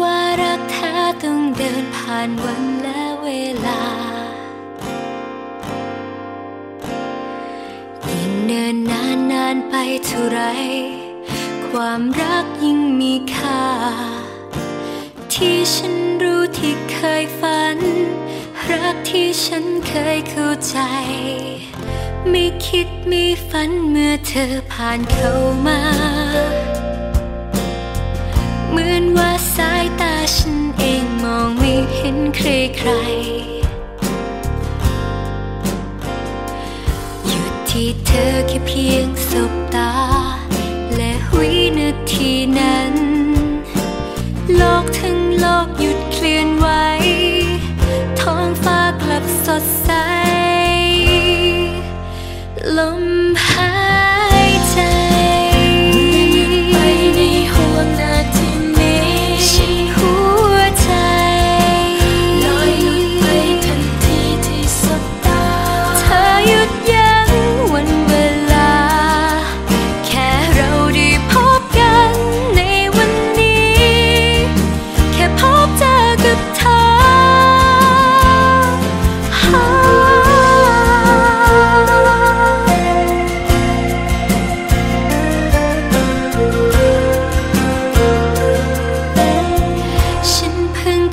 ว่ารักแท้ต้องเดินผ่านวันและเวลา ยิ่งเนินนานนานไปเท่าไร ความรักยิ่งมีค่า ที่ฉันรู้ที่เคยฝัน รักที่ฉันเคยเข้าใจ ไม่คิดไม่ฝันเมื่อเธอผ่านเข้ามา เหมือนว่าสายตา ฉันเองมองไม่เห็นใครใคร หยุดที่เธอแค่เพียงสบตา และวินาทีนั้น โลกทั้งโลกหยุดเคลื่อนไหว ท้องฟ้ากลับสดใส ลมหาย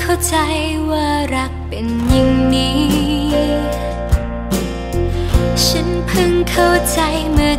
เข้าใจว่ารักเป็นอย่างนี้ ฉันเพิ่งเข้าใจเมื่อ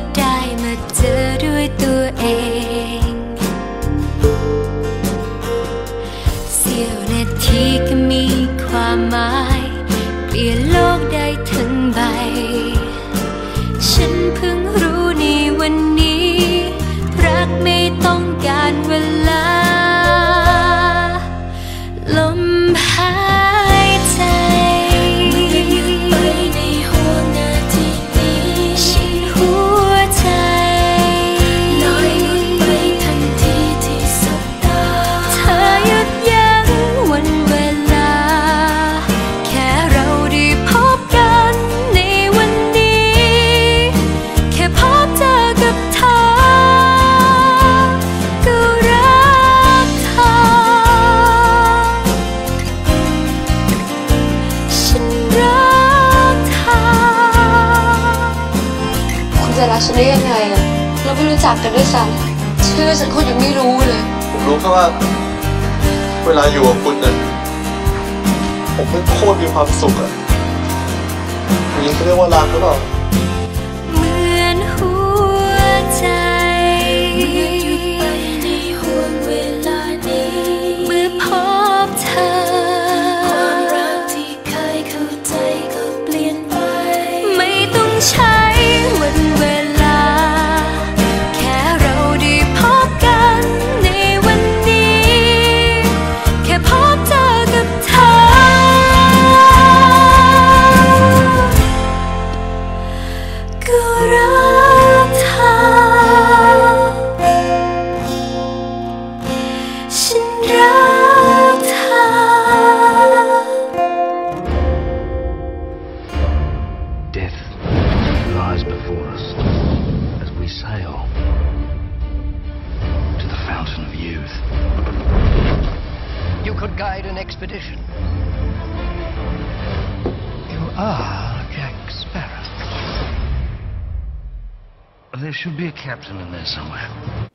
ฉันได้ยังไงอะเราไม่รู้จักกันด้วยซ้ำชื่อฉันคุณยังไม่รู้เลย ผมรู้แค่ว่า เวลาอยู่กับคุณเนี่ยผมไม่โคตรมีความสุขอะอย่างนี้เขาเรียกว่ารักหรือเปล่า before us as we sail to the fountain of youth. You could guide an expedition. You are Jack Sparrow. There should be a captain in there somewhere.